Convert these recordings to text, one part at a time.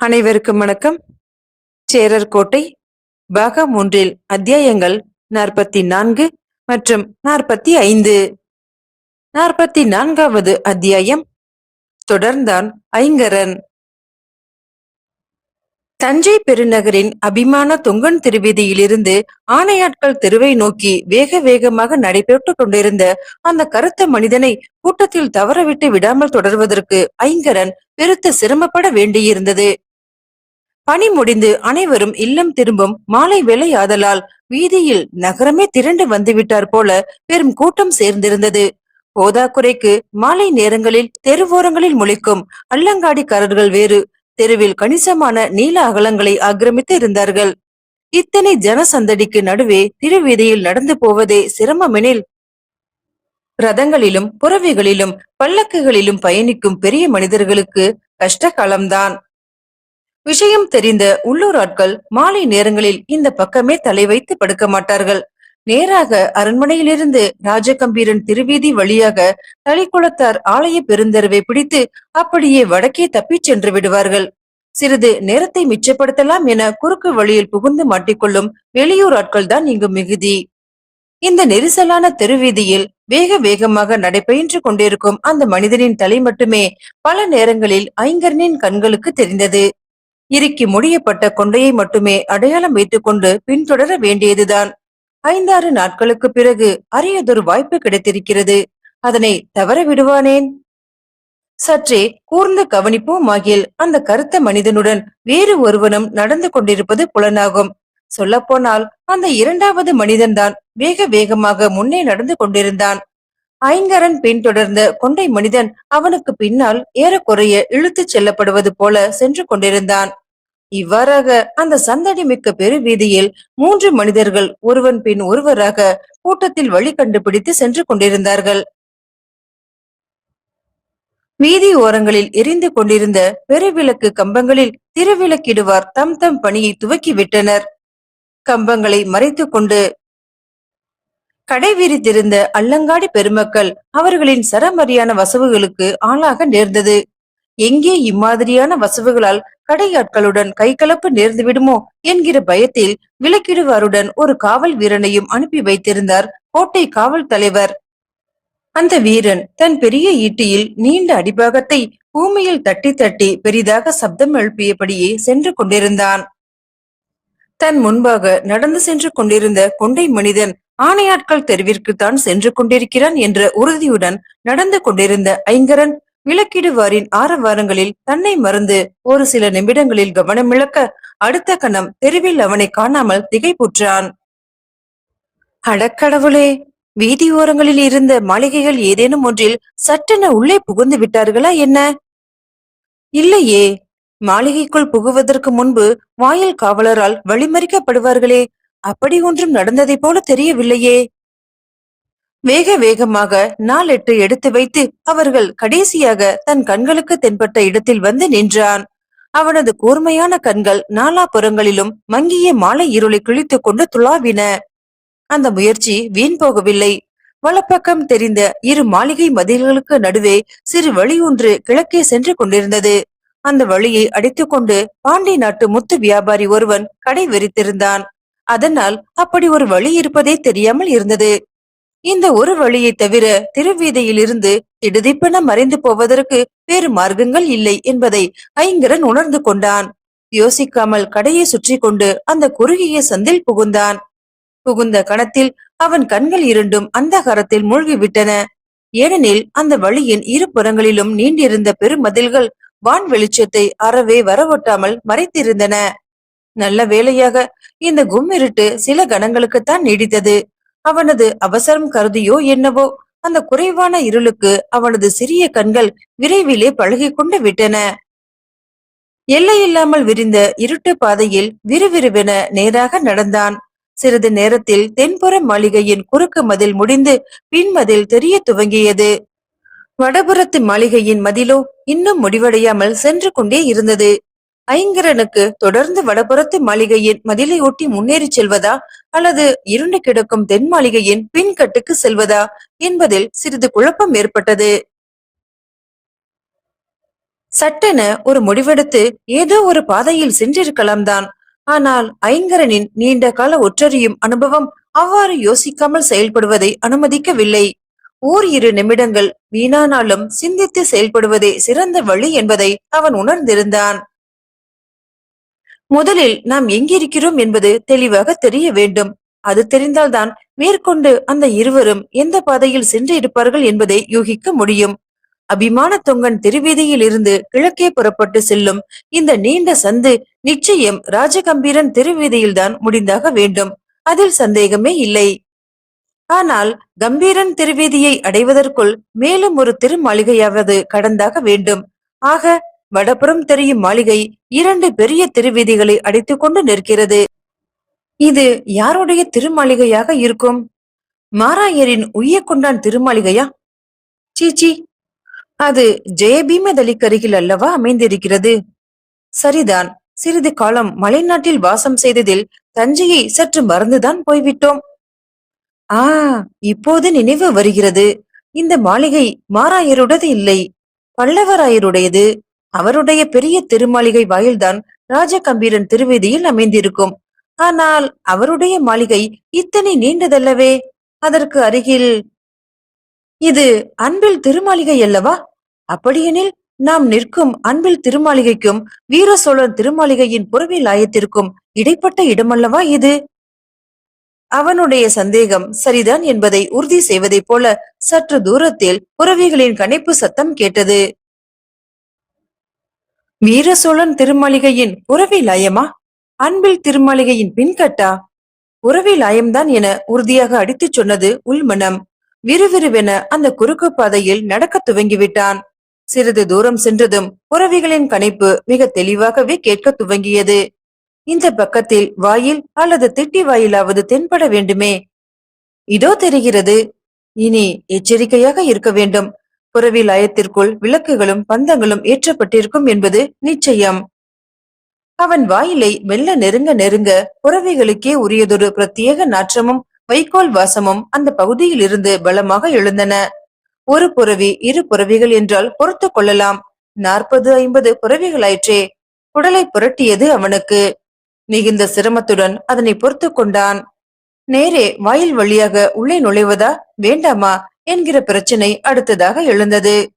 அனைவருக்கும் வணக்கம். சேரர் கோட்டை பாகம் ஒன்றில் அத்தியாயங்கள் நாற்பத்தி நான்கு மற்றும் நாற்பத்தி ஐந்து நாற்பத்தி நான்காவது அத்தியாயம் தொடர்ந்தான் ஐங்கரன். தஞ்சை பெருநகரின் அபிமான தொங்கன் திருவீதியிலிருந்து ஆணையாட்கள் தெருவை நோக்கி வேக வேகமாக நடைபெற்றுக் கொண்டிருந்த அந்த கருத்த மனிதனை கூட்டத்தில் தவறவிட்டு விடாமல் தொடர்வதற்கு ஐங்கரன் பெருத்த சிரமப்பட வேண்டியிருந்தது. பணி முடிந்து அனைவரும் இல்லம் திரும்பும் மாலை வேலை ஆதலால் வீதியில் நகரமே திரண்டு வந்துவிட்டார் போல பெரும் கூட்டம் சேர்ந்திருந்தது. போதாக்குறைக்கு மாலை நேரங்களில் தெருவோரங்களில் முளைக்கும் அல்லங்காடிக்காரர்கள் வேறு தெருவில் கணிசமான நீல அகலங்களை ஆக்கிரமித்து இருந்தார்கள். இத்தனை ஜனசந்தடிக்கு நடுவே திருவீதியில் நடந்து போவதே சிரமமெனில் ரதங்களிலும் புறவிகளிலும் பல்லக்குகளிலும் பயணிக்கும் பெரிய மனிதர்களுக்கு கஷ்ட காலம்தான் விஷயம் தெரிந்த உள்ளூர் ஆட்கள் மாலை நேரங்களில் இந்த பக்கமே தலை வைத்து படுக்க மாட்டார்கள். நேராக அரண்மனையிலிருந்து ராஜகம்பீரன் திருவீதி வழியாக தளிக்குளத்தார் ஆலய பெருந்தரவை பிடித்து அப்படியே வடக்கே தப்பிச் சென்று விடுவார்கள். சிறிது நேரத்தை மிச்சப்படுத்தலாம் என குறுக்கு வழியில் புகுந்து மாட்டிக்கொள்ளும் வெளியூர் ஆட்கள் தான் இங்கு மிகுதி. இந்த நெரிசலான தெருவீதியில் வேக வேகமாக நடைபயின்று கொண்டிருக்கும் அந்த மனிதனின் தலை மட்டுமே பல நேரங்களில் ஐங்கரனின் கண்களுக்கு தெரிந்தது. இறுக்கி முடியப்பட்ட கொண்டையை மட்டுமே அடையாளம் வைத்துக் கொண்டு பின்தொடர வேண்டியதுதான். ஐந்தாறு நாட்களுக்கு பிறகு அரியதொரு வாய்ப்பு கிடைத்திருக்கிறது. அதனை தவற விடுவானேன்? சற்றே கூர்ந்து கவனிப்போம் ஆகியில் அந்த கருத்த மனிதனுடன் வேறு ஒருவனும் நடந்து கொண்டிருப்பது புலனாகும். சொல்லப்போனால் அந்த இரண்டாவது மனிதன்தான் வேக வேகமாக முன்னே நடந்து கொண்டிருந்தான். ஐங்கரன் பின்தொடர்ந்த கொண்டை மனிதன் அவனுக்கு பின்னால் ஏறக்குறைய இழுத்துச் செல்லப்படுவது போல சென்று கொண்டிருந்தான். இவ்வாறாக அந்த சந்தடி மிக்க பெருவீதியில் மூன்று மனிதர்கள் ஒருவன் பின் ஒருவராக கூட்டத்தில் வழி கண்டுபிடித்து சென்று கொண்டிருந்தார்கள். வீதி ஓரங்களில் எரிந்து கொண்டிருந்த பெருவிளக்கு கம்பங்களில் திருவிளக்கிடுவார் தம் தம் பணியை துவக்கி விட்டனர் கம்பங்களை மறைத்துக் கொண்டு கடை விரித்திருந்த அல்லங்காடி பெருமக்கள் அவர்களின் சரமரியான வசவுகளுக்கு ஆளாக நேர்ந்தது. எங்கே இம்மாதிரியான வசவுகளால் கடையாட்களுடன் கைகலப்பு நேர்ந்து விடுமோ என்கிற பயத்தில் விலக்கிடுவாருடன் ஒரு காவல் வீரனையும் அனுப்பி வைத்திருந்தார் கோட்டை காவல் தலைவர். அந்த வீரன் தன் பெரிய ஈட்டியில் நீண்ட அடிபாகத்தை பூமியில் தட்டி தட்டி பெரிதாக சப்தம் எழுப்பியபடியே சென்று கொண்டிருந்தான். தன் முன்பாக நடந்து சென்று கொண்டிருந்த கொண்டை மனிதன் ஆணையாட்கள் தெருவிற்கு தான் சென்று கொண்டிருக்கிறான் என்ற உறுதியுடன் நடந்து கொண்டிருந்த ஐங்கரன் விளக்கிடுவாரின் ஆரவாரங்களில் தன்னை மறந்து ஒரு சில நிமிடங்களில் கவனமிழக்க அடுத்த கணம் தெருவில் அவனை காணாமல் திகைப்புற்றான். அடக்கடவுளே வீதி ஓரங்களில் இருந்த மாளிகைகள் ஏதேனும் ஒன்றில் சட்டென உள்ளே புகுந்து விட்டார்களா என்ன? இல்லையே! மாளிகைக்குள் புகுவதற்கு முன்பு வாயில் காவலரால் வழிமறிக்கப்படுவார்களே! அப்படி ஒன்றும் நடந்ததைப் போல தெரியவில்லையே. வேக வேகமாக நாளெட்டு எடுத்து வைத்து அவர்கள் கடைசியாக தன் கண்களுக்கு தென்பட்ட இடத்தில் வந்து நின்றான். அவனது கூர்மையான கண்கள் நாலாபுறங்களிலும் மங்கிய மாலை இருளை கிழித்துக் கொண்டு துளாவின. அந்த முயற்சி வீண் போகவில்லை. வலப்பக்கம் தெரிந்த இரு மாளிகை மதில்களுக்கு நடுவே சிறு வழி ஒன்று கிழக்கே சென்று கொண்டிருந்தது. அந்த வழியை அடித்துக்கொண்டு பாண்டி நாட்டு முத்து வியாபாரி ஒருவன் கடை விரித்திருந்தான் அதனால் அப்படி ஒரு வழி இருப்பதே தெரியாமல் இருந்தது. இந்த ஒரு வழியை தவிர திருவீதியில் இருந்து திடுதிப்பென மறைந்து போவதற்கு வேறு மார்க்கங்கள் இல்லை என்பதை ஐங்கரன் உணர்ந்து கொண்டான். யோசிக்காமல் கடையை சுற்றி கொண்டு அந்த குறுகிய சந்தில் புகுந்தான். புகுந்த கணத்தில் அவன் கண்கள் இரண்டும் அந்தகாரத்தில் மூழ்கிவிட்டன. ஏனெனில் அந்த வழியின் இரு புறங்களிலும் நீண்டிருந்த பெருமதில்கள் வான் வெளிச்சத்தை அறவே வரவொட்டாமல் மறைத்திருந்தன. நல்ல வேளையாக இந்த கும்மிருட்டு சில கணங்களுக்குத்தான் நீடித்தது. அவனது அவசரம் கருதியோ என்னவோ அந்த குறைவான இருளுக்கு அவனது சிறிய கண்கள் விரைவிலே பழகி கொண்டு விட்டன எல்லையில்லாமல் விரிந்த இருட்டு பாதையில் விறுவிறுவென நேராக நடந்தான். சிறிது நேரத்தில் தென்புற மாளிகையின் குறுக்கு மதில் முடிந்து பின்மதில் தெரிய துவங்கியது. வடபுறத்து மாளிகையின் மதிலோ இன்னும் முடிவடையாமல் சென்று கொண்டே இருந்தது. ஐங்கரனுக்கு தொடர்ந்து வடபுறத்து மாளிகையின் மதிலை ஒட்டி முன்னேறி செல்வதா? அல்லது இருண்டு கிடக்கும் தென் மாளிகையின் பின்கட்டுக்கு செல்வதா? என்பதில் சிறிது குழப்பம் ஏற்பட்டது. சட்டென ஒரு முடிவெடுத்து ஏதோ ஒரு பாதையில் சென்றிருக்கலாம் தான். ஆனால் ஐங்கரனின் நீண்ட கால ஒற்றறியும் அனுபவம் அவ்வாறு யோசிக்காமல் செயல்படுவதை அனுமதிக்கவில்லை. ஓர் இரு நிமிடங்கள் வீணானாலும் சிந்தித்து செயல்படுவதே சிறந்த வழி என்பதை அவன் உணர்ந்திருந்தான். முதலில் நாம் எங்கிருக்கிறோம் என்பது தெளிவாக தெரிய வேண்டும். அது தெரிந்தால்தான் மேற்கொண்டு அந்த இருவரும் எந்த பாதையில் சென்று இருப்பார்கள் என்பதை யூகிக்க முடியும். அபிமான தொங்கன் திருவீதியில் இருந்து கிழக்கே புறப்பட்டு செல்லும் இந்த நீண்ட சந்து நிச்சயம் ராஜகம்பீரன் திருவீதியில்தான் முடிந்தாக வேண்டும். அதில் சந்தேகமே இல்லை. ஆனால் கம்பீரன் திருவீதியை அடைவதற்குள் மேலும் ஒரு திருமாளிகையாவது கடந்தாக வேண்டும். ஆக வடபுறம் தெரியும் மாளிகை இரண்டு பெரிய திருவீதிகளை அடைத்துக் கொண்டு நிற்கிறது. இது யாருடைய திருமாளிகையாக இருக்கும்? மாராயரின் உய்யக்கொண்டான் திருமாளிகையா? சீச்சி அது ஜெயபீமதலிக்கருகில் அல்லவா அமைந்திருக்கிறது? சரிதான். சிறிது காலம் மலைநாட்டில் வாசம் செய்ததில் தஞ்சையை சற்று மறந்துதான் போய்விட்டோம். ஆ இப்போது நினைவு வருகிறது. இந்த மாளிகை மாராயருடையது இல்லை. பல்லவராயருடையது. அவருடைய பெரிய திருமாளிகை வாயில்தான் ராஜகம்பீரன் திருவீதியில் அமைந்திருக்கும். ஆனால் அவருடைய மாளிகை இத்தனை நீண்டதல்லவே? அதற்கு அருகில் இது அன்பில் திருமாளிகை அல்லவா? அப்படியெனில் நாம் நிற்கும் அன்பில் திருமாளிகைக்கும் வீர சோழன் திருமாளிகையின் புறவி லாயத்திற்கும் இடைப்பட்ட இடமல்லவா இது? அவனுடைய சந்தேகம் சரிதான் என்பதை உறுதி செய்வதைப் போல சற்று தூரத்தில் புறவிகளின் கணைப்பு சத்தம் கேட்டது. வீர சோழன் திருமாளிகையின் உறவி லாயமா அன்பில் திருமாளிகையின் பின்கட்டா? உறவி லாயம்தான் என உறுதியாக அடித்துச் சொன்னது உள்மனம். விறுவிறுவென அந்த குறுக்கு பாதையில் நடக்கத் துவங்கிவிட்டான். சிறிது தூரம் சென்றதும் உறவிகளின் கணிப்பு மிக தெளிவாகவே கேட்க துவங்கியது. இந்த பக்கத்தில் வாயில் அல்லது திட்டி வாயிலாவது தென்பட வேண்டுமே? இதோ தெரிகிறது. இனி எச்சரிக்கையாக இருக்க வேண்டும். புறவிலாயத்திற்குள் விளக்குகளும் பந்தங்களும் ஏற்றப்பட்டிருக்கும் என்பது நிச்சயம். அவன் வாயிலை மெல்ல நெருங்க நெருங்க புறவிகளுக்கே உரியதொரு பிரத்யேக நாற்றமும் வைக்கோல் வாசமும் அந்த பகுதியில் இருந்து பலமாக எழுந்தன. ஒரு புறவி இரு புறவிகள் என்றால் பொறுத்து கொள்ளலாம். நாற்பது ஐம்பது புறவிகளாயிற்றே குடலை புரட்டியது அவனுக்கு. மிகுந்த சிரமத்துடன் அதனை பொறுத்து கொண்டான். நேரே வாயில் வழியாக உள்ளே நுழைவதா? வேண்டாமா? என்கிற பிரச்சனை அடுத்ததாக எழுந்தது.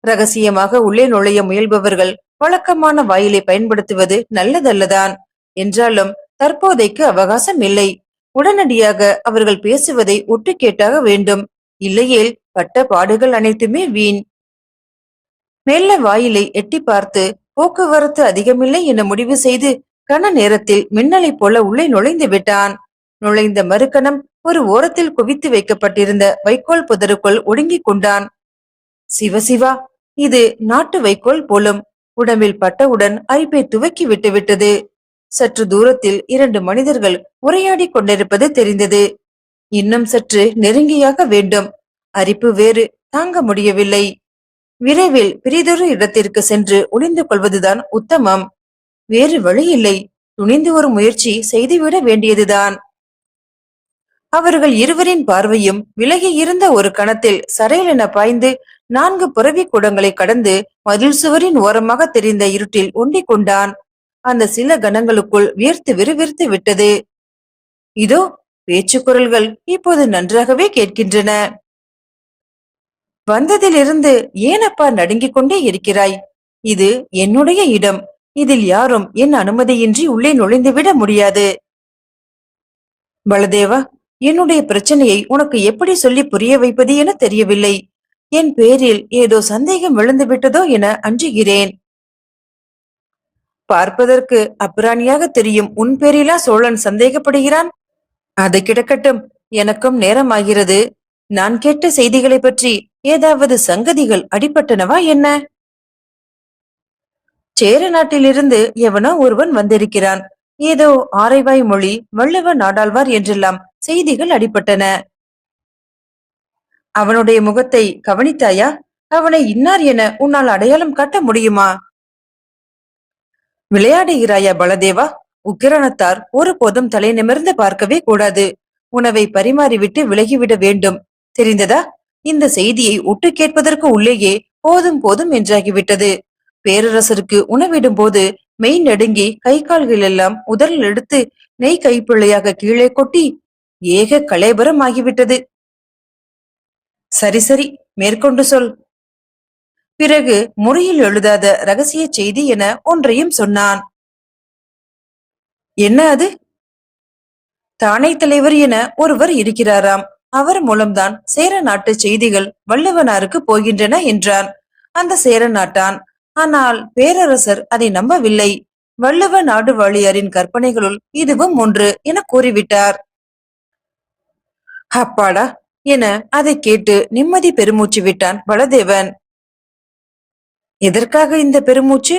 ரகசியமாக உள்ளே நுழைய முயல்பவர்கள் வழக்கமான வாயிலை பயன்படுத்துவது நல்லதல்லதான். என்றாலும் தற்போதைக்கு அவகாசம் இல்லை. உடனடியாக அவர்கள் பேசுவதை ஒட்டு கேட்டாக வேண்டும். இல்லையேல் பட்ட பாடுகள் அனைத்துமே வீண். மெல்ல வாயிலை எட்டி பார்த்து போக்குவரத்து அதிகமில்லை என முடிவு செய்து கன நேரத்தில் மின்னலைப் போல உள்ளே நுழைந்து விட்டான். நுழைந்த மறுக்கணம் ஒரு ஓரத்தில் குவித்து வைக்கப்பட்டிருந்த வைக்கோல் புதருக்குள் ஒடுங்கிக் கொண்டான். சிவசிவா இது நாட்டு வைக்கோல் போலும். உடம்பில் பட்டவுடன் அரிப்பை துவக்கி விட்டுவிட்டது சற்று தூரத்தில் இரண்டு மனிதர்கள் உரையாடிக் கொண்டிருப்பது தெரிந்தது. இன்னும் சற்று நெருங்கியாக வேண்டும். அரிப்பு வேறு தாங்க முடியவில்லை. விரைவில் பிரிதொரு இடத்திற்கு சென்று ஒளிந்து கொள்வதுதான் உத்தமம். வேறு வழி இல்லை. துணிந்து ஒரு முயற்சி செய்துவிட வேண்டியதுதான். அவர்கள் இருவரின் பார்வையும் விலகி இருந்த ஒரு கணத்தில் சரையலென பாய்ந்து நான்கு புறவி கூடங்களை கடந்து மதில் சுவரின் ஓரமாக தெரிந்த இருட்டில் ஒண்டிக் கொண்டான். அந்த சில கணங்களுக்குள் வியர்த்து விறுவிறுத்து விட்டது. இதோ பேச்சு குரல்கள் இப்போது நன்றாகவே கேட்கின்றன. வந்ததிலிருந்து ஏனப்பா நடுங்கிக் கொண்டே இருக்கிறாய்? இது என்னுடைய இடம். இதில் யாரும் என் அனுமதியின்றி உள்ளே நுழைந்துவிட முடியாது. பலதேவா என்னுடைய பிரச்சனையை உனக்கு எப்படி சொல்லி புரிய வைப்பது என தெரியவில்லை. என் பேரில் ஏதோ சந்தேகம் விழுந்து விட்டதோ என அஞ்சுகிறேன். பார்ப்பதற்கு அப்ராணியாக தெரியும் உன் பேரிலா சோழன் சந்தேகப்படுகிறான்? அது கிடக்கட்டும். எனக்கும் நேரமாகிறது. நான் கேட்ட செய்திகளை பற்றி ஏதாவது சங்கதிகள் அடிபட்டனவா என்ன? சேர நாட்டிலிருந்து எவனோ ஒருவன் வந்திருக்கிறான். ஏதோ ஆரைவாய் மொழி வள்ளுவ நாடாழ்வார் என்றெல்லாம். செய்திகள் அடிபட்டன. அவனுடைய முகத்தை கவனித்தாயா? அவனை இன்னார் என உன்னால் அடையாளம் காட்ட முடியுமா? விளையாடுகிறாயா பலதேவா? உக்கிரணத்தார் ஒருபோதும் தலை நிமிர்ந்து பார்க்கவே கூடாது. உணவை பரிமாறிவிட்டு விலகிவிட வேண்டும். தெரிந்ததா? இந்த செய்தியை ஒட்டு கேட்பதற்கு உள்ளேயே போதும் போதும் என்றாகிவிட்டது. பேரரசருக்கு உணவிடும் போது மெய் நடுங்கி கை கால்கள் எல்லாம் உதறில் எடுத்து நெய் கைப்பிள்ளையாக கீழே கொட்டி ஏக கலேபரம் ஆகிவிட்டது. சரி சரி மேற்கொண்டு சொல். பிறகு முறையில் எழுதாத ரகசிய செய்தி என ஒன்றையும் சொன்னான். என்ன அது? தானே தலைவர் என ஒருவர் இருக்கிறாராம். அவர் மூலம்தான் சேர நாட்டு செய்திகள் வள்ளுவனாருக்கு போகின்றன என்றான். அந்த சேர நாட்டான். ஆனால் பேரரசர் அதை நம்பவில்லை. வள்ளுவ நாடுவாழியாரின் கற்பனைகளுள் இதுவும் ஒன்று என கூறிவிட்டார். அப்பாடா என அதை கேட்டு நிம்மதி பெருமூச்சு விட்டான் பலதேவன். எதற்காக இந்த பெருமூச்சு?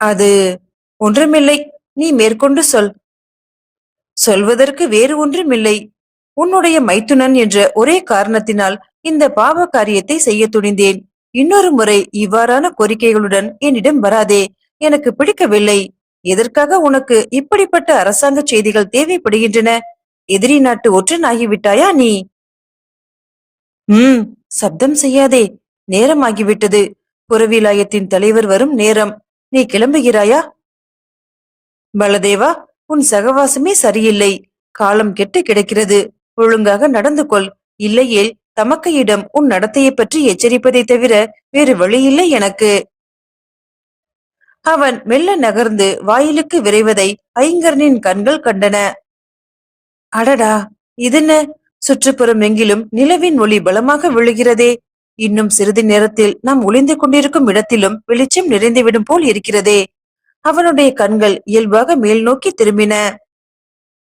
அது ஒன்றுமில்லை நீ மேற்கொண்டு சொல். சொல்வதற்கு வேறு ஒன்றுமில்லை. உன்னுடைய மைத்துனன் என்ற ஒரே காரணத்தினால் இந்த பாவ காரியத்தை செய்ய துணிந்தேன். இன்னொரு முறை இவ்வாறான கோரிக்கைகளுடன் என்னிடம் வராதே எனக்கு பிடிக்கவில்லை. எதற்காக உனக்கு இப்படிப்பட்ட அரசாங்க செய்திகள் தேவைப்படுகின்றன? எதிரி நாட்டு ஒற்றன் ஆகிவிட்டாயா நீ? உம் சப்தம் செய்யாதே நேரம் ஆகிவிட்டது புறவிலாயத்தின் தலைவர் வரும் நேரம். நீ கிளம்புகிறாயா? பலதேவா உன் சகவாசமே சரியில்லை. காலம் கெட்டு கிடக்கிறது. ஒழுங்காக நடந்து கொள். இல்லையேல் தமக்கையிடம் உன் நடத்தையை பற்றி எச்சரிப்பதை தவிர வேறு வழியில்லை எனக்கு. அவன் மெல்ல நகர்ந்து வாயிலுக்கு விரைவதை ஐங்கரனின் கண்கள் கண்டன. அடடா இதென்ன? சுற்றுப்புறம் எங்கிலும் நிலவின் ஒளி பலமாக விழுகிறதே. இன்னும் சிறிது நேரத்தில் நாம் ஒளிந்து கொண்டிருக்கும் இடத்திலும் வெளிச்சம் நிறைந்துவிடும் போல் இருக்கிறதே. அவனுடைய கண்கள் இயல்பாக மேல் நோக்கி திரும்பின.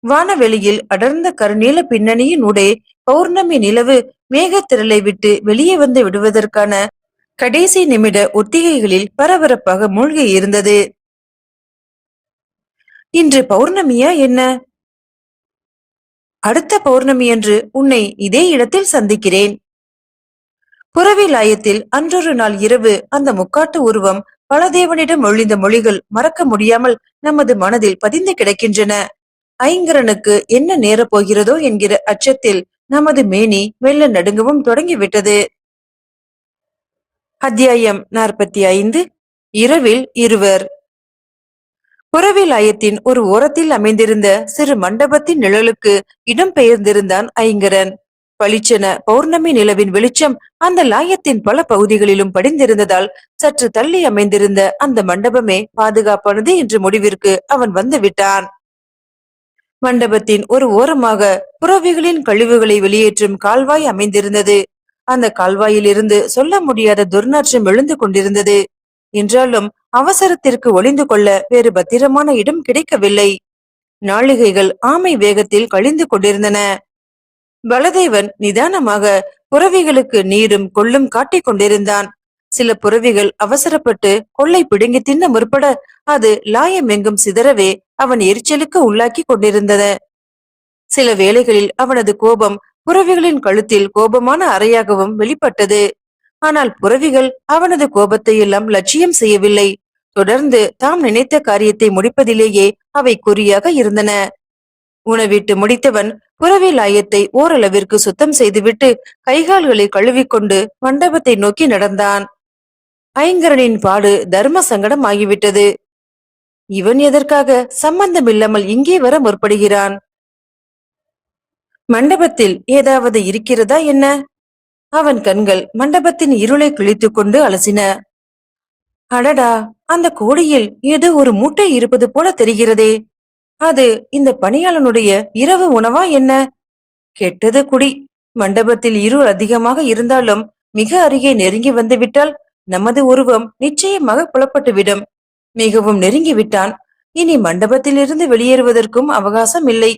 வானவெளியில் அடர்ந்த கருநீல பின்னணியின் உடே பௌர்ணமி நிலவு மேகத்திரளை விட்டு வெளியே வந்து விடுவதற்கான கடைசி நிமிட ஒத்திகைகளில் பரபரப்பாக மூழ்கி இருந்தது. இன்று பௌர்ணமியா என்ன? அடுத்த பௌர்ணமியன்று உன்னை இதே இடத்தில் சந்திக்கிறேன். புறவிலாயத்தில் அன்றொரு நாள் இரவு அந்த முக்காட்டு உருவம் பலதேவனிடம் ஒழிந்த மொழிகள் மறக்க முடியாமல் நமது மனதில் பதிந்து கிடக்கின்றன. ஐங்கரனுக்கு என்ன நேரப் போகிறதோ என்கிற அச்சத்தில் நமது மேனி மெல்ல நடுங்கவும் தொடங்கிவிட்டது. அத்தியாயம் நாற்பத்தி ஐந்து. இரவில் இருவர். புறவிலாயத்தின் ஒரு ஓரத்தில் அமைந்திருந்த சிறு மண்டபத்தின் நிழலுக்கு இடம் பெயர்ந்திருந்தான் ஐங்கரன். பளிச்சென பௌர்ணமி நிலவின் வெளிச்சம் அந்த லாயத்தின் பல பகுதிகளிலும் படிந்திருந்ததால் சற்று தள்ளி அமைந்திருந்த அந்த மண்டபமே பாதுகாப்பானது என்ற முடிவிற்கு அவன் வந்துவிட்டான் மண்டபத்தின் ஒரு ஓரமாக புறவிகளின் கழிவுகளை வெளியேற்றும் கால்வாய் அமைந்திருந்தது. அந்த கால்வாயில் இருந்து சொல்ல முடியாத துர்நாற்றம் எழுந்து கொண்டிருந்தது. என்றாலும் அவசரத்திற்கு ஒளிந்து கொள்ள வேறு பத்திரமான இடம் கிடைக்கவில்லை. நாளிகைகள் ஆமை வேகத்தில் கழிந்து கொண்டிருந்தன. பலதேவன் நிதானமாக புறவிகளுக்கு நீரும் கொள்ளும் காட்டிக் கொண்டிருந்தான். சில புறவிகள் அவசரப்பட்டு கொள்ளை பிடுங்கி தின்ன முற்பட அது லாயம் எங்கும் சிதறவே அவன் எரிச்சலுக்கு உள்ளாக்கி கொண்டிருந்தன. சில வேளைகளில் அவனது கோபம் புறவிகளின் கழுத்தில் கோபமான அறையாகவும் வெளிப்பட்டது. ஆனால் புறவிகள் அவனது கோபத்தை எல்லாம் லட்சியம் செய்யவில்லை. தொடர்ந்து தாம் நினைத்த காரியத்தை முடிப்பதிலேயே அவை குறியாக இருந்தன. உணவிட்டு முடித்தவன் புறவி லாயத்தை ஓரளவிற்கு சுத்தம் செய்துவிட்டு கைகால்களை கழுவிக்கொண்டு மண்டபத்தை நோக்கி நடந்தான். ஐங்கரனின் பாடு தர்ம சங்கடம் ஆகிவிட்டது. இவன் எதற்காக சம்பந்தமில்லாமல் இங்கே வர முற்படுகிறான்? மண்டபத்தில் ஏதாவது இருக்கிறதா என்ன? அவன் கண்கள் மண்டபத்தின் இருளை கிழித்துக் கொண்டு அலசின. அடடா அந்த கோடியில் ஏதோ ஒரு மூட்டை இருப்பது போல தெரிகிறதே. அது இந்த பணியாளனுடைய இரவு உணவா என்ன? கெட்டது குடி. மண்டபத்தில் இருள் அதிகமாக இருந்தாலும் மிக அருகே நெருங்கி வந்துவிட்டால் நமது உருவம் நிச்சயமாக புலப்பட்டுவிடும். மிகவும் நெருங்கி விட்டான் இனி மண்டபத்திலிருந்து வெளியேறுவதற்கும் அவகாசம் இல்லை.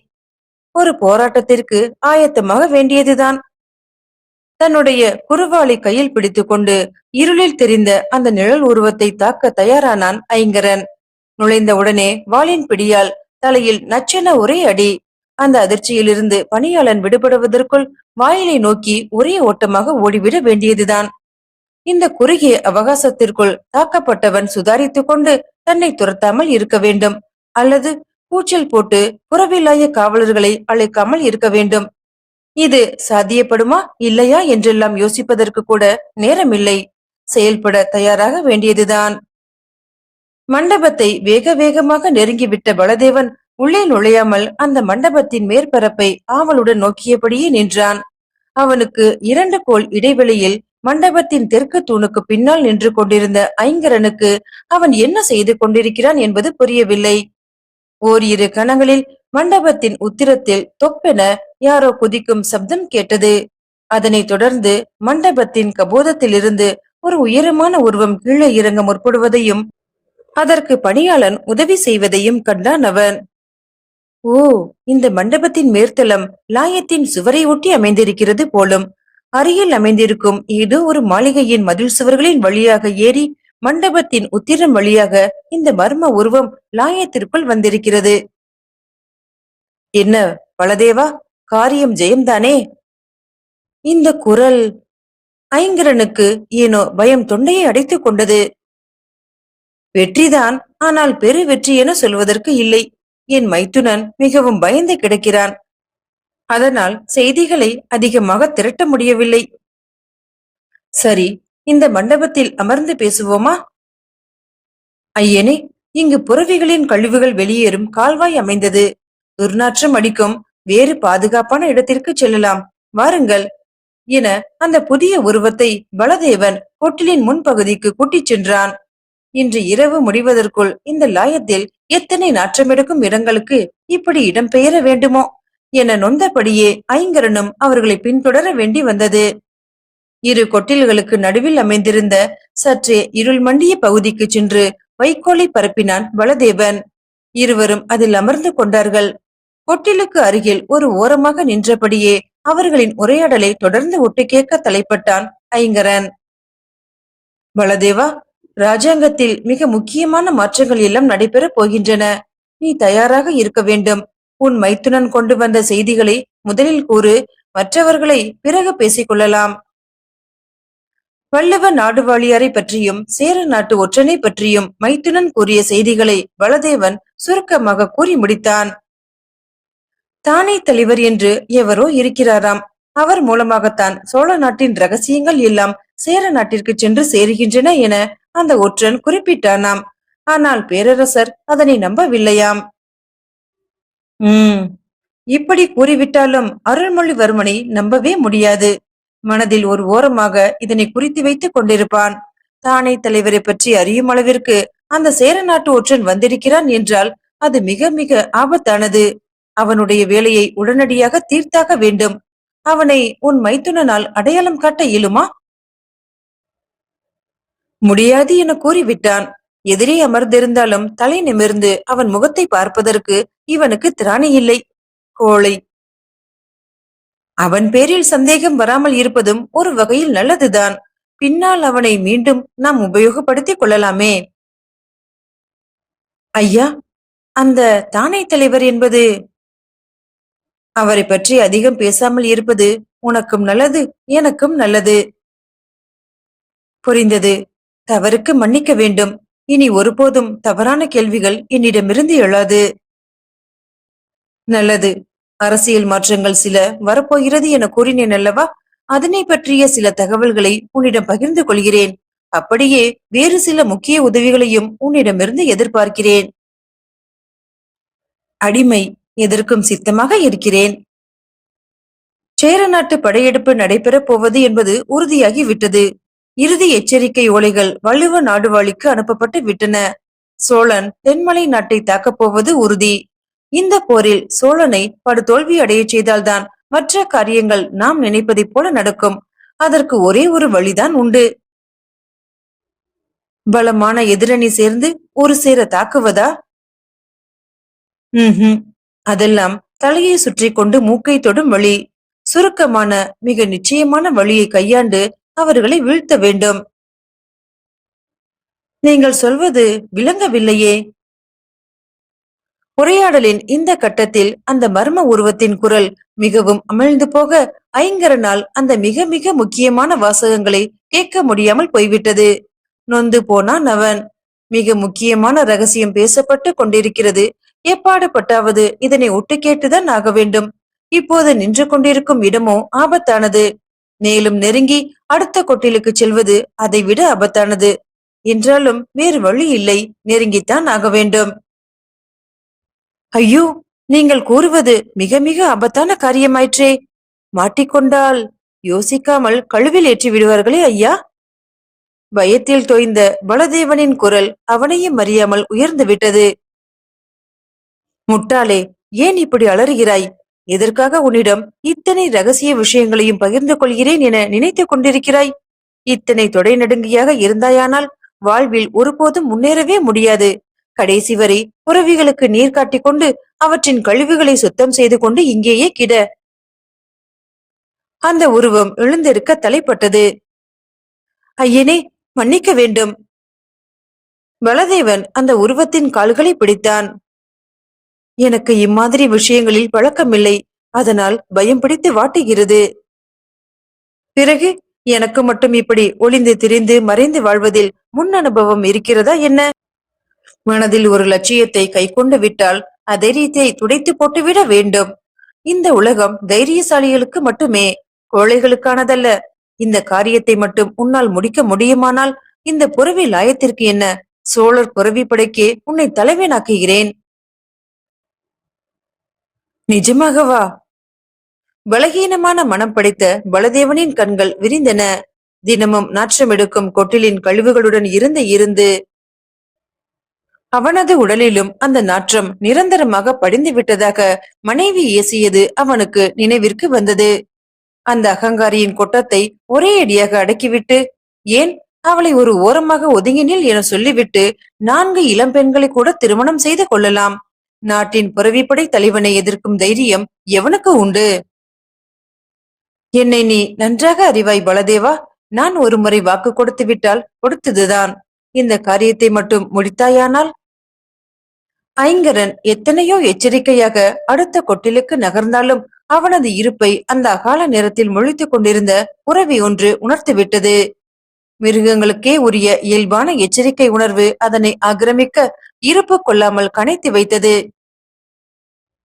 ஒரு போராட்டத்திற்கு ஆயத்தமாக வேண்டியதுதான். தன்னுடைய குருவாளி கையில் பிடித்துக்கொண்டு இருளில் தெரிந்த அந்த நிழல் உருவத்தை தாக்க தயாரானான் ஐங்கரன். நுழைந்த உடனே வாளின் பிடியால் தலையில் நச்சென ஒரே அடி. அந்த அதிர்ச்சியிலிருந்து பணியாளன் விடுபடுவதற்குள் வாயிலை நோக்கி ஒரே ஓட்டமாக ஓடிவிட வேண்டியதுதான். இந்த குறுகிய அவகாசத்திற்குள் தாக்கப்பட்டவன் சுதாரித்துக் கொண்டு தன்னை துரத்தாமல் இருக்க வேண்டும். அல்லது கூச்சல் போட்டு புறவில்லாய காவலர்களை அழைக்காமல் இருக்க வேண்டும். இது சாத்தியப்படுமா இல்லையா என்றெல்லாம் யோசிப்பதற்கு கூட நேரமில்லை. செயல்பட தயாராக வேண்டியதுதான். மண்டபத்தை வேக வேகமாக நெருங்கிவிட்ட பலதேவன் உள்ளே நுழையாமல் அந்த மண்டபத்தின் மேற்பரப்பை ஆவலுடன் நோக்கியபடியே நின்றான். அவனுக்கு இரண்டு கோல் இடைவெளியில் மண்டபத்தின் தெற்கு தூணுக்கு பின்னால் நின்று கொண்டிருந்த ஐங்கரனுக்கு அவன் என்ன செய்து கொண்டிருக்கிறான் என்பது புரியவில்லை. ஓரிரு கணங்களில் மண்டபத்தின் உத்திரத்தில் தொப்பென யாரோ குதிக்கும் சப்தம் கேட்டது. அதனைத் தொடர்ந்து மண்டபத்தின் கபோதத்திலிருந்து ஒரு உயரமான உருவம் கீழே இறங்க முற்படுவதையும் அதற்கு பணியாளன் உதவி செய்வதையும் கண்டான் அவன். ஓ இந்த மண்டபத்தின் மேற்தளம் லாயத்தின் சுவரை ஒட்டி அமைந்திருக்கிறது போலும். அருகில் அமைந்திருக்கும் ஏதோ ஒரு மாளிகையின் மதில் சுவர்களின் வழியாக ஏறி மண்டபத்தின் உத்திரம் வழியாக இந்த மர்ம உருவம் லாயத்திற்குள் வந்திருக்கிறது. என்ன பலதேவா? காரியம் ஜெயம்தானே? இந்த குரல் ஐங்கரனுக்கு ஏனோ பயம் தொண்டையை அடைத்துக் கொண்டது. வெற்றிதான் ஆனால் பெரு வெற்றி என சொல்வதற்கு இல்லை. என் மைத்துனன் மிகவும் பயந்து கிடக்கிறான். அதனால் செய்திகளை அதிகமாக திரட்ட முடியவில்லை. சரி இந்த மண்டபத்தில் அமர்ந்து பேசுவோமா? ஐயனே இங்கு புறவிகளின் கழிவுகள் வெளியேறும் கால்வாய் அமைந்தது. துர்நாற்றம் அடிக்கும். வேறு பாதுகாப்பான இடத்திற்கு செல்லலாம். வாருங்கள். என அந்த புதிய உருவத்தை பலதேவன் கொட்டிலின் முன்பகுதிக்கு கூட்டிச் சென்றான். இன்று இரவு முடிவதற்குள் இந்த லாயத்தில் எத்தனை நாற்றமெடுக்கும் இடங்களுக்கு இப்படி இடம் பெயர வேண்டுமோ? என நொந்தபடியே ஐங்கரனும் அவர்களை பின்தொடர வேண்டி வந்தது. இரு கொட்டில்களுக்கு நடுவில் அமைந்திருந்த சற்றே இருள் மண்டிய பகுதிக்கு சென்று வைக்கோலை பரப்பினான் பலதேவன். இருவரும் அதில் அமர்ந்து கொண்டார்கள். கொட்டிலுக்கு அருகில் ஒரு ஓரமாக நின்றபடியே அவர்களின் உரையாடலை தொடர்ந்து ஒட்டு கேட்க தலைப்பட்டான் ஐங்கரன். பலதேவா ராஜாங்கத்தில் மிக முக்கியமான மாற்றங்கள் எல்லாம் நடைபெறப் போகின்றன. நீ தயாராக இருக்க வேண்டும். உன் மைத்துனன் கொண்டு வந்த செய்திகளை முதலில் கூறு. மற்றவர்களை பிறகு பேசிக் கொள்ளலாம். வல்லவ நாடுவாழியாரை பற்றியும் சேர நாட்டு ஒற்றனை பற்றியும் மைத்துனன் கூறிய செய்திகளை பலதேவன் சுருக்கமாக கூறி முடித்தான். தானே தலைவர் என்று எவரோ இருக்கிறாராம். அவர் மூலமாகத்தான் சோழ நாட்டின் ரகசியங்கள் எல்லாம் சேர நாட்டிற்கு சென்று சேருகின்றன என அந்த ஒற்றன் குறிப்பிட்டானாம். ஆனால் பேரரசர் அதனை நம்பவில்லையாம். உம் இப்படி கூறிவிட்டாலும் அருள்மொழிவர்மனை நம்பவே முடியாது. மனதில் ஒரு ஓரமாக இதனை குறித்து வைத்துக் கொண்டிருப்பான். தானே தலைவரை பற்றி அறியும் அளவிற்கு அந்த சேர நாட்டு ஒற்றன் வந்திருக்கிறான் என்றால் அது மிக மிக ஆபத்தானது. அவனுடைய வேலையை உடனடியாக தீர்த்தாக வேண்டும். அவனை உன் மைத்துனனால் அடையாளம் காட்ட இயலுமா? முடியாது என கூறிவிட்டான். எதிரே அமர்ந்திருந்தாலும் தலை நிமிர்ந்து அவன் முகத்தை பார்ப்பதற்கு இவனுக்கு திராணி இல்லை. கோழை. அவன் பேரில் சந்தேகம் வராமல் இருப்பதும் ஒரு வகையில் நல்லதுதான். பின்னால் அவனை மீண்டும் நாம் உபயோகப்படுத்திக் கொள்ளலாமே. ஐயா அந்த தானே தலைவர் என்பது அவரை பற்றி அதிகம் பேசாமல் இருப்பது உனக்கும் நல்லது எனக்கும் நல்லது. புரிந்தது. தவறுக்கு மன்னிக்க வேண்டும். இனி ஒருபோதும் தவறான கேள்விகள் என்னிடமிருந்து எழாது. நல்லது. அரசியல் மாற்றங்கள் சில வரப்போகிறது என கூறினேன் அல்லவா? அதனை பற்றிய சில தகவல்களை உன்னிடம் பகிர்ந்து கொள்கிறேன். அப்படியே வேறு சில முக்கிய உதவிகளையும் உன்னிடமிருந்து எதிர்பார்க்கிறேன். அடிமை. எதற்கும் சித்தமாக இருக்கிறேன். சேர நாட்டு படையெடுப்பு நடைபெறப் போவது என்பது உறுதியாகி விட்டது. இறுதி எச்சரிக்கை ஓலைகள் வள்ளுவ நாடுவாளிக்கு அனுப்பப்பட்டு விட்டன. சோழன் தென்மலை நாட்டை தாக்கப் போவது உறுதி. இந்த போரில் சோழனை படுதோல்வி அடையச் செய்தால்தான் மற்ற காரியங்கள் நாம் நினைப்பதைப் போல நடக்கும். அதற்கு ஒரே ஒரு வழிதான் உண்டு. பலமான எதிரணி சேர்ந்து ஒரு சேர தாக்குவதா? ஹம் அதெல்லாம் தலையை சுற்றி கொண்டு மூக்கை தொடும் வழி. சுருக்கமான மிக நிச்சயமான வழியை கையாண்டு அவர்களை வீழ்த்த வேண்டும். நீங்கள் சொல்வது விளங்கவில்லையே. உரையாடலின் இந்த கட்டத்தில் அந்த மர்ம உருவத்தின் குரல் மிகவும் அமிழ்ந்து போக ஐங்கரனால் அந்த மிக மிக முக்கியமான வாசகங்களை கேட்க முடியாமல் போய்விட்டது. நொந்து போனான் அவன். மிக முக்கியமான ரகசியம் பேசப்பட்டு கொண்டிருக்கிறது. எப்பாடுபட்டாவது இதனை ஒட்டு கேட்டுதான் ஆக வேண்டும். இப்போது நின்று கொண்டிருக்கும் இடமோ ஆபத்தானது. மேலும் நெருங்கி அடுத்த கொட்டிலுக்கு செல்வது அதைவிட ஆபத்தானது. என்றாலும் வேறு வழி இல்லை. நெருங்கித்தான் ஆக வேண்டும். ஐயோ நீங்கள் கூறுவது மிக மிக ஆபத்தான காரியமாயிற்றே. மாட்டிக்கொண்டால் யோசிக்காமல் கழுவில் ஏற்றி விடுவார்களே ஐயா. பயத்தில் தோய்ந்த பலதேவனின் குரல் அவனையும் அறியாமல் உயர்ந்து விட்டது. முட்டாளே ஏன் இப்படி அலறுகிறாய்? எதற்காக உன்னிடம் இத்தனை ரகசிய விஷயங்களையும் பகிர்ந்து கொள்கிறேன் என நினைத்துக் கொண்டிருக்கிறாய்? இத்தனை தொடை நடுங்கியாக இருந்தாயானால் வாழ்வில் ஒருபோதும் முன்னேறவே முடியாது. கடைசி வரை புறவிகளுக்கு நீர் காட்டிக் கொண்டு அவற்றின் கழிவுகளை சுத்தம் செய்து கொண்டு இங்கேயே கிட. அந்த உருவம் எழுந்திருக்க தலைப்பட்டது. ஐயனே மன்னிக்க வேண்டும். பலதேவன் அந்த உருவத்தின் கால்களை பிடித்தான். எனக்கு இம்மாதிரி விஷயங்களில் பழக்கமில்லை. அதனால் பயம் பிடித்து வாட்டுகிறது. பிறகு எனக்கு மட்டும் இப்படி ஒளிந்து திரிந்து மறைந்து வாழ்வதில் முன் அனுபவம் இருக்கிறதா என்ன? மனதில் ஒரு லட்சியத்தை கை கொண்டு விட்டால் அதைரியத்தை துடைத்து போட்டுவிட வேண்டும். இந்த உலகம் தைரியசாலிகளுக்கு மட்டுமே கோழைகளுக்கானதல்ல. இந்த காரியத்தை மட்டும் உன்னால் முடிக்க முடியுமானால் இந்த புறவி லாயத்திற்கு என்ன? சோழர் புறவி படைக்கே உன்னை தலைவனாக்குகிறேன். நிஜமாகவா? பலகீனமான மனம் படைத்த பலதேவனின் கண்கள் விரிந்தன. தினமும் நாற்றமெடுக்கும் கொட்டிலின் கழிவுகளுடன் இருந்து இருந்து அவனது உடலிலும் அந்த நாற்றம் நிரந்தரமாக படிந்து விட்டதாக மனைவி ஏசியது அவனுக்கு நினைவிற்கு வந்தது. அந்த அகங்காரியின் கொட்டத்தை ஒரே அடியாக அடக்கிவிட்டு ஏன் அவளை ஒரு ஓரமாக ஒதுங்கினில் என சொல்லிவிட்டு நான்கு இளம்பெண்களை கூட திருமணம் செய்து கொள்ளலாம். நாட்டின் புறவிப்படை தலைவனை எதிர்க்கும் தைரியம் எவனுக்கு உண்டு? என்னை நீ நன்றாக அறிவாய் பலதேவா. நான் ஒரு முறை வாக்கு கொடுத்து விட்டால் கொடுத்ததுதான். இந்த காரியத்தை மட்டும் முடித்தாயானால்? ஐங்கரன் எத்தனையோ எச்சரிக்கையாக அடுத்த கொட்டிலுக்கு நகர்ந்தாலும் அவனது இருப்பை அந்த அகால நேரத்தில் முழித்துக் கொண்டிருந்த உறவி ஒன்று உணர்த்துவிட்டது. மிருகங்களுக்கே உரிய இயல்பான எச்சரிக்கை உணர்வு அதனை ஆக்கிரமிக்க இருப்பு கொள்ளாமல் கனைத்து வைத்தது.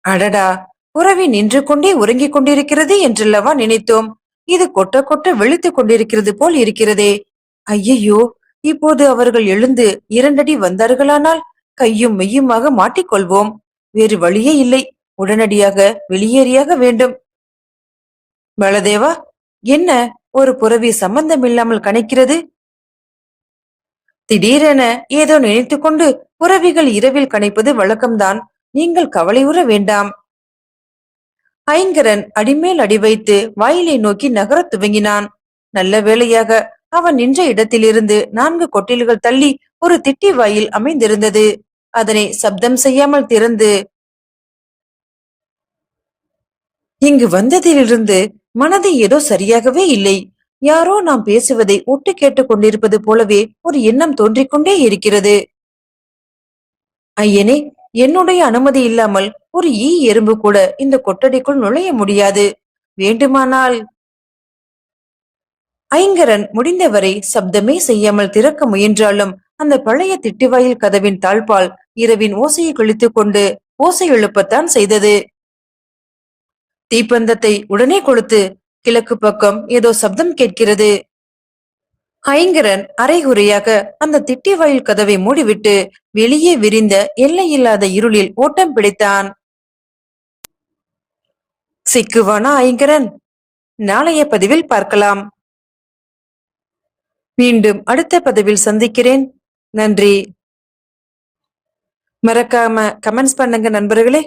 அடடா! புறவி நின்று கொண்டே உறங்கிக் கொண்டிருக்கிறது என்றல்லவா நினைத்தோம். இது கொட்ட கொட்ட விழித்துக் கொண்டிருக்கிறது போல் இருக்கிறதே. ஐயையோ! இப்போது அவர்கள் எழுந்து இரண்டடி வந்தார்களானால் கையும் மெய்யுமாக மாட்டிக்கொள்வோம். வேறு வழியே இல்லை. உடனடியாக வெளியேறியாக வேண்டும். பலதேவா! என்ன ஒரு புறவி சம்பந்தமில்லாமல் கணிக்கிறது? திடீரென ஏதோ நினைத்துக்கொண்டு புறவிகள் இரவில் கணிப்பது வழக்கம்தான். நீங்கள் கவலையுற வேண்டாம். ஐங்கரன் அடிமேல் அடி வைத்து வாயிலை நோக்கி நகரத் துவங்கினான். நல்ல வேளையாக அவன் நின்ற இடத்திலிருந்து நான்கு கொட்டில்கள் தள்ளி ஒரு திட்டி வாயில் அமைந்திருந்தது. அதனை சப்தம் செய்யாமல் திறந்து இங்கு வந்ததிலிருந்து மனது ஏதோ சரியாகவே இல்லை. யாரோ நாம் பேசுவதை ஒட்டு கேட்டுக் கொண்டிருப்பது போலவே ஒரு எண்ணம் தோன்றிக்கொண்டே இருக்கிறது. ஐயனே என்னுடைய அனுமதி இல்லாமல் ஒரு ஈ எறும்பு கூட இந்த கொட்டடிக்குள் நுழைய முடியாது. வேண்டுமானால் ஐங்கரன் முடிந்தவரை சப்தமே செய்யாமல் திறக்க முயன்றாலும் அந்த பழைய திட்டிவாயில் கதவின் தாழ்பால் இரவின் ஓசையை கிழித்துக் கொண்டு ஓசை எழுப்பத்தான் செய்தது. தீப்பந்தத்தை உடனே கொடுத்து கிழக்கு பக்கம் ஏதோ சப்தம் கேட்கிறது. ஐங்கரன் அரைகுறையாக அந்த திட்டி வாயில் கதவை மூடிவிட்டு வெளியே விரிந்த எல்லையில்லாத இருளில் ஓட்டம் பிடித்தான். சிக்குவானா ஐங்கரன்? நாளைய பதிவில் பார்க்கலாம். மீண்டும் அடுத்த பதிவில் சந்திக்கிறேன். நன்றி. மறக்காம கமெண்ட்ஸ் பண்ணுங்க நண்பர்களே.